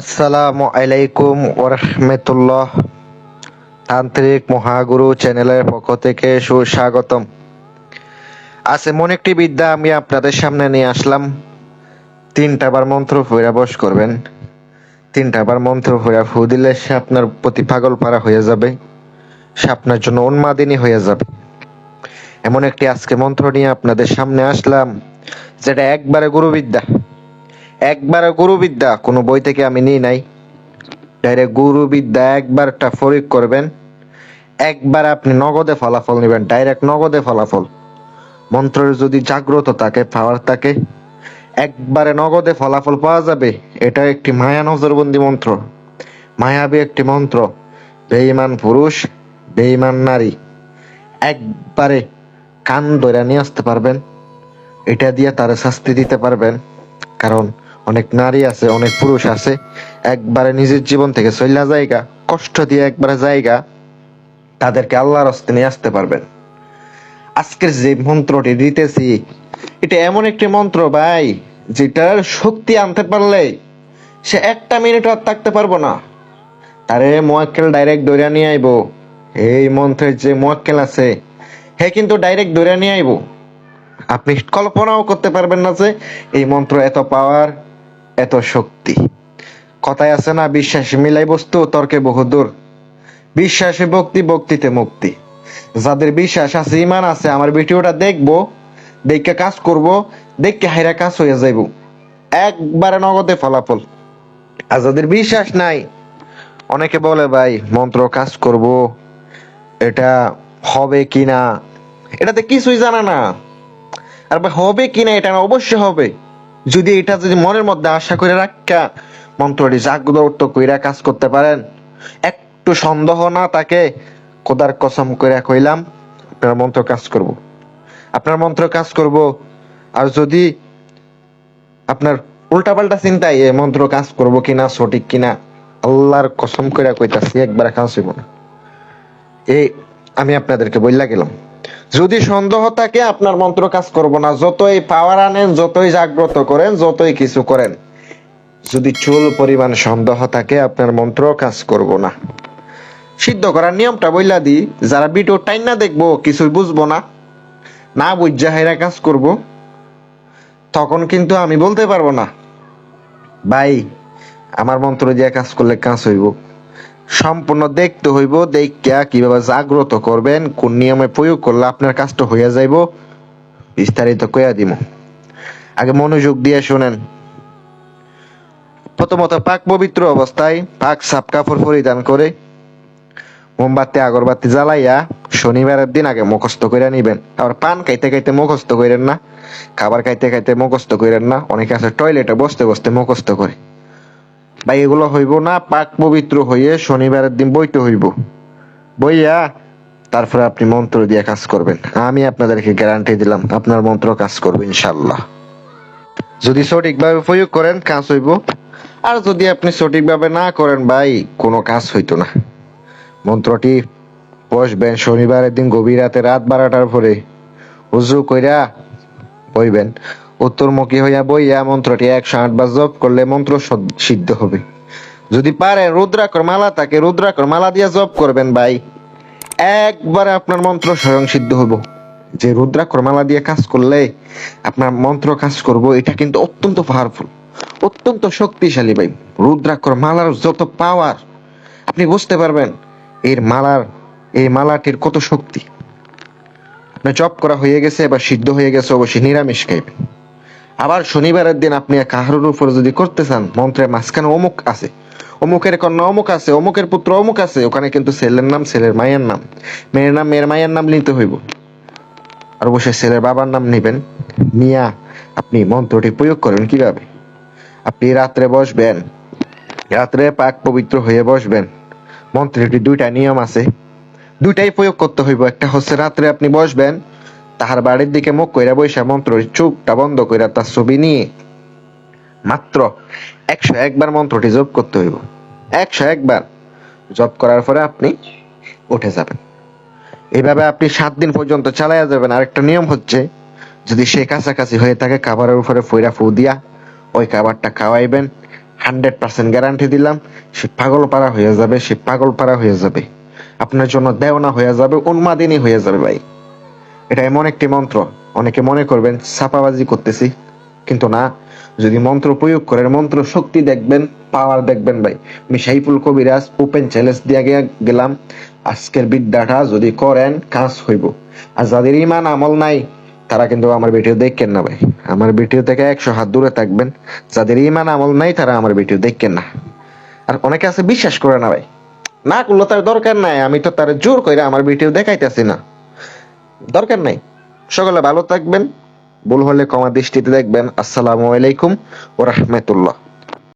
আসসালামু আলাইকুম ওরহমতুল্লাহ তান্ত্রিক মহাগুরু চ্যানেলের পক্ষ থেকে সুস্বাগতম। আজ এমন একটি বিদ্যা আমি আপনাদের সামনে নিয়ে আসলাম। তিনটা বার মন্ত্র ফইরা বস করবেন। তিনটা বার মন্ত্র ফইরা ফু দিলে সে আপনার প্রতি পাগল পারা হয়ে যাবে। সে আপনার জন্য উন্মাদিনী হয়ে যাবে। এমন একটি আজকে মন্ত্র নিয়ে আপনাদের সামনে আসলাম, যেটা একবারে গুরুবিদ্যা। একবারে গুরুবিদ্যা, কোনো বই থেকে আমি নিই নাই। ডাইরেক্ট গুরুবিদ্যা একবারটা ফরিক করবেন। একবার আপনি নগদে ফলাফল নেবেন ডাইরেক্ট নগদে ফলাফল। মন্ত্রের যদি জাগ্রত থাকে পাওয়ার থাকে, একবারে নগদে ফলাফল পাওয়া যাবে এটা একটি মায়া নজরবন্দি মন্ত্র। মায়াবী একটি মন্ত্র, বেঈমান পুরুষ, বেঈমান নারী, একবারে কান ধরে নিয়ে আসতে পারবেন। এটা দিয়ে তারা শাস্তি দিতে পারবেন। কারণ অনেক নারী আছে, অনেক পুরুষ আছে, একবারে নিজের জীবন থেকে চল্লা জায়গা কষ্ট দিয়ে একবারে জায়গা তাদেরকে আল্লাহর হস্তে নিয়ে আসতে পারবেন। আজকের যে মন্ত্রটি দিতেছি, এটা এমন একটি মন্ত্র ভাই, যেটার শক্তি আনতে পারলে সে একটা মিনিট আর থাকতে পারব না। তারে মোয়াক্কেল ডাইরেক্ট দৌড়া নিয়ে আইবো। এই মন্ত্রের যে মোয়াক্কেল আছে, হে কিন্তু ডাইরেক্ট দৌড়া নিয়ে আইবো। আপনি কল্পনাও করতে পারবেন না যে এই মন্ত্র এত পাওয়ার এত শক্তি। কথায় আছে না, বিশ্বাস মিলাই বস্তু, তর্কে বহুদূর বিশ্বাসে ভক্তি, ভক্তিতে মুক্তি। যাদের বিশ্বাস আছে, ইমান আছে, আমার ভিডিওটা দেখব, দেখে কাজ করব, দেখে হাইরা কাজ হয়ে যাইব। একবারে নগদে ফলাফল। আর যাদের বিশ্বাস নাই, অনেকে বলে, ভাই, মন্ত্র কাজ করব, এটা হবে কিনা? এটাতে কিছুই জানা না। আর ভাই, হবে এটা না, অবশ্যই হবে। যদি এটা যদি মনের মধ্যে আশা করে রাখা, মন্ত্রটি জাগ্রত কইরা কাজ করতে পারেন। একটু সন্দেহ না তাকে কোদার কসম কইরা কইলাম, আপনার মন্ত্র কাজ করব। আপনার মন্ত্র কাজ করব, আর যদি আপনার উল্টাপাল্টা চিন্তায় এই মন্ত্র কাজ করব কিনা, সঠিক কিনা, আল্লাহর কসম কইরা কইতাছি, একবার কাজ হইব না। এই আমি আপনাদেরকে বললা গেলাম। যদি সন্দেহ থাকে, আপনার মন্ত্র কাজ করব না। যতই পাওয়ার আনেন, যতই জাগ্রত করেন, যতই কিছু করেন, যদি চুল পরিমাণ সন্দেহ থাকে, আপনার মন্ত্র কাজ করব না। সিদ্ধ করার নিয়মটা বইলা দি যারা ভিডিও টাইম না দেখব, কিছুই বুঝব না। না বুঝা হেরা কাজ করব। তখন কিন্তু আমি বলতে পারব না, ভাই, আমার মন্ত্র দিয়ে কাজ করলে কাজ হইব। সম্পূর্ণ দেখতে হইব দেখা কীভাবে জাগ্রত করবেন, কোন নিয়মে প্রয়োগ করলে আপনার কাজটা হইয়া যাইব, বিস্তারিত কইয়া দিব। আগে মনোযোগ দিয়ে শোনেন। প্রথমত, পাক পবিত্র অবস্থায় পাক সাপ কাপড় পরিধান করে মোমবাতি, আগরবাতি জ্বালাইয়া শনিবারের দিন আগে মুখস্থ করে নিবেন। আবার পান খাইতে খাইতে মুখস্থ করেন না, খাবার খাইতে খাইতে মুখস্থ করেন না, অনেকে আছে টয়লেটে বসতে বসতে মুখস্থ করে। ভাই, এগুলো হইব না, পাক পবিত্র হইয়ে শনিবারের দিন বইতে হইব। বইয়া, তারপরে আপনি মন্ত্র দিয়ে কাজ করবেন। আমি আপনাদেরকে গ্যারান্টি দিলাম, আপনার মন্ত্র কাজ করবে ইনশাল্লাহ যদি সঠিকভাবে প্রয়োগ করেন, কাজ হইব। আর যদি আপনি সঠিকভাবে না করেন, ভাই, কোনো কাজ হইতো না। মন্ত্রটি বসবেন শনিবারের দিন গভীর রাতে রাত বারোটার পরে উজু কইরা বইবেন। উত্তরমুখী হইয়া বইয়া মন্ত্রটি একশো আট বার জপ করলে মন্ত্র সিদ্ধ হবে। যদি পারেন রুদ্রাকর মালা তাকে রুদ্রাকর মালা দিয়ে জপ করবেন ভাই। একবারে আপনার মন্ত্র স্বয়ং সিদ্ধ হইব। যে রুদ্রাকর মালা দিয়ে কাজ করলে আপনার মন্ত্র কাজ করব, এটা কিন্তু অত্যন্ত পাওয়ারফুল অত্যন্ত শক্তিশালী ভাই। রুদ্রাক্ষর মালার যত পাওয়ার আপনি বুঝতে পারবেন এর মালার, এই মালাটির কত শক্তি। আপনার জপ করা হয়ে গেছে, এবার সিদ্ধ হয়ে গেছে, অবশ্যই নিরামিষ খাইবেন। আবার শনিবারের দিন আপনি কাহারুর উপর যদি করতে চান, মন্ত্রের মাঝখানে অমুক আছে। অমুকের কন্যা অমুক আছে, অমুকের পুত্র অমুক আছে, ওখানে কিন্তু ছেলের নাম, ছেলের মায়ের নাম। মেয়ের নাম, মেয়ের মায়ের নাম নিতে হইব। আর অবশ্যই ছেলের বাবার নাম নিবেন। নিয়া আপনি মন্ত্রটি প্রয়োগ করেন কীভাবে? আপনি রাত্রে বসবেন। রাত্রে পাক পবিত্র হয়ে বসবেন। মন্ত্রটি দুইটা নিয়ম আছে। দুইটাই প্রয়োগ করতে হইব। একটা হচ্ছে রাত্রে আপনি বসবেন তাহার বাড়ির দিকে মুখ কইরা বৈশা মন্ত্র চোখটা বন্ধ কইরা তার ছবি নিয়ে। মাত্র একশো একবার মন্ত্রটি জপ করতে হইব। একশো একবার জপ করার পরে আপনি উঠে যাবেন। এইভাবে আপনি সাত দিন পর্যন্ত চালাইয়া যাবেন। আরেকটা নিয়ম হচ্ছে, যদি সে কাছাকাছি হয়ে থাকে খাবারের উপরে ফইরা ফু দিয়া, ওই খাবারটা খাওয়াইবেন। হান্ড্রেড পার্সেন্ট গ্যারান্টি দিলাম, সে পাগল পাড়া হয়ে যাবে, সে পাগল পাড়া হয়ে যাবে। আপনার জন্য দেওনা হয়ে যাবে, উন্মাদিনী হয়ে যাবে ভাই। এটা এমন একটি মন্ত্র। অনেকে মনে করবেন, ছাপাবাজি করতেছি। কিন্তু না, যদি মন্ত্র প্রয়োগ করেন, মন্ত্র শক্তি দেখবেন পাওয়ার দেখবেন ভাই। আমি সাইফুল কবিরাজ ওপেন চ্যালেঞ্জ দিয়ে গেলাম। আজকের বিদ্যাটা যদি করেন, কাজ হইব। আর যাদের ইমান আমল নাই, তারা কিন্তু আমার ভিডিও দেখেন না ভাই। আমার ভিডিও থেকে একশো হাত দূরে থাকবেন। যাদের ইমান আমল নাই, তারা আমার ভিডিও দেখেন না। আর অনেকে আছে, বিশ্বাস করে না ভাই। না করলে তার দরকার নাই। আমি তো তার জোর করে আমার ভিডিও দেখাইতেছি না। দরকার নাই। সকলে ভালো থাকবেন ভুল হলে কমা দৃষ্টিতে দেখবেন। আসসালামু আলাইকুম ও রহমতুল্লাহ।